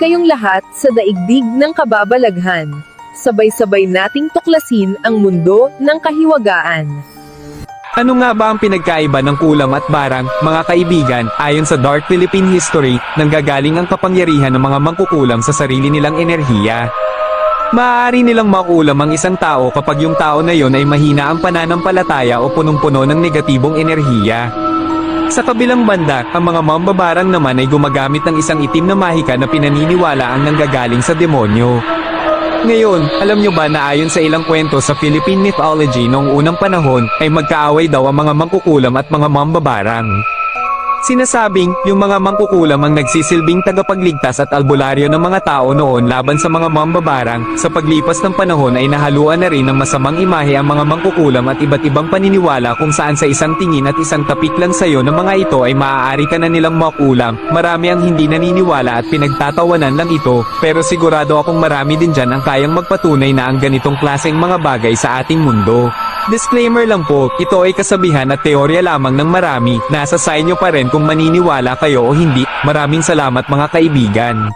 kayong lahat sa daigdig ng kababalaghan. Sabay-sabay nating tuklasin ang mundo ng kahiwagaan. Ano nga ba ang pinagkaiba ng kulam at barang, mga kaibigan, ayon sa Dark Philippine History, nanggagaling ang kapangyarihan ng mga mangkukulam sa sarili nilang enerhiya. Maaari nilang makulam ang isang tao kapag yung tao na yon ay mahina ang pananampalataya o punong-puno ng negatibong enerhiya. Sa kabilang banda, ang mga mambabarang naman ay gumagamit ng isang itim na mahika na pinaniniwala ang nanggagaling sa demonyo. Ngayon, alam nyo ba na ayon sa ilang kwento sa Philippine mythology noong unang panahon, ay magkaaway daw ang mga mangkukulam at mga mambabarang. Sinasabing, yung mga mangkukulam ang nagsisilbing tagapagligtas at albularyo ng mga tao noon laban sa mga mambabarang, sa paglipas ng panahon ay nahaluan na rin ng masamang imahe ang mga mangkukulam at iba't ibang paniniwala kung saan sa isang tingin at isang tapik lang sayo ng mga ito ay maaari ka na nilang makulam. Marami ang hindi naniniwala at pinagtatawanan lang ito, pero sigurado akong marami din dyan ang kayang magpatunay na ang ganitong klaseng mga bagay sa ating mundo. Disclaimer lang po, ito ay kasabihan at teorya lamang ng marami, nasa sa inyo pa rin kung maniniwala kayo o hindi. Maraming salamat mga kaibigan.